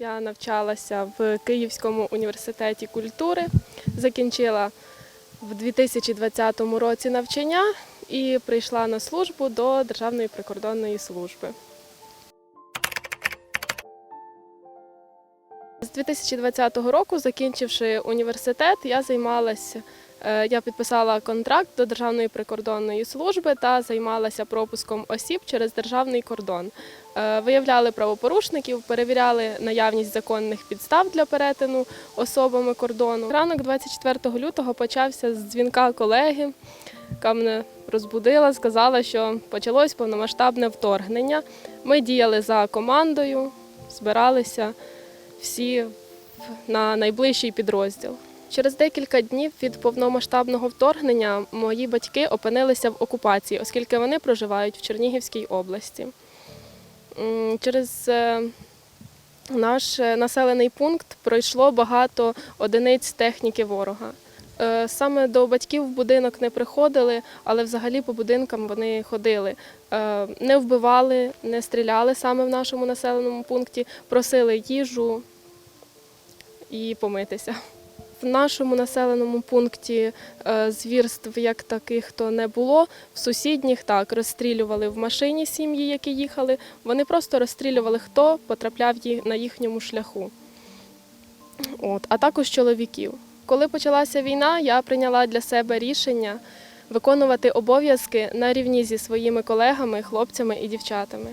Я навчалася в Київському університеті культури, закінчила в 2020 році навчання і прийшла на службу до Державної прикордонної служби. З 2020 року, закінчивши університет, я займалася. Е, Я підписала контракт до Державної прикордонної служби та займалася пропуском осіб через державний кордон. Е, Виявляли правопорушників, перевіряли наявність законних підстав для перетину особами кордону. Ранок 24 лютого почався з дзвінка колеги, яка мене розбудила, сказала, що почалось повномасштабне вторгнення. Ми діяли за командою, збиралися всі на найближчий підрозділ. Через декілька днів від повномасштабного вторгнення мої батьки опинилися в окупації, оскільки вони проживають в Чернігівській області. Через е, наш е, населений пункт пройшло багато одиниць техніки ворога. Е, Саме до батьків в будинок не приходили, але взагалі по будинкам вони ходили. Не вбивали, не стріляли саме в нашому населеному пункті, просили їжу і помитися. В нашому населеному пункті е, звірств як таких то не було. В сусідніх так розстрілювали в машині сім'ї, які їхали. Вони просто розстрілювали, хто потрапляв на їхньому шляху. От, а також чоловіків. Коли почалася війна, я прийняла для себе рішення виконувати обов'язки на рівні зі своїми колегами, хлопцями і дівчатами.